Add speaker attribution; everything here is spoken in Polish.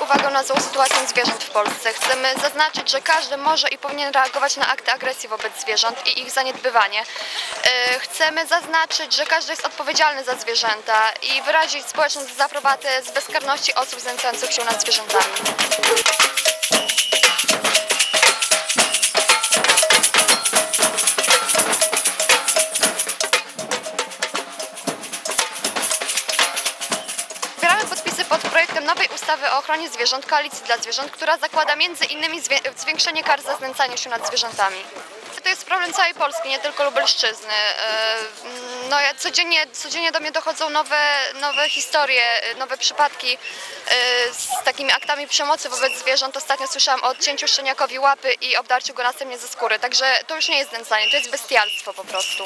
Speaker 1: uwagę na złą sytuację zwierząt w Polsce. Chcemy zaznaczyć, że każdy może i powinien reagować na akty agresji wobec zwierząt i ich zaniedbywanie. E, Chcemy zaznaczyć, że każdy jest odpowiedzialny za zwierzęta i wyrazić społeczną dezaprobatę z bezkarności osób znęcających się nad zwierzętami. Podpisy pod projektem nowej ustawy o ochronie zwierząt Koalicji dla Zwierząt, która zakłada zwię- zwiększenie kar za znęcanie się nad zwierzętami. To jest problem całej Polski, nie tylko Lubelszczyzny. E, No, codziennie, codziennie do mnie dochodzą nowe, nowe historie, e, nowe przypadki e, z takimi aktami przemocy wobec zwierząt. Ostatnio słyszałam o odcięciu szczeniakowi łapy i obdarciu go następnie ze skóry. Także to już nie jest znęcanie, to jest bestialstwo po prostu.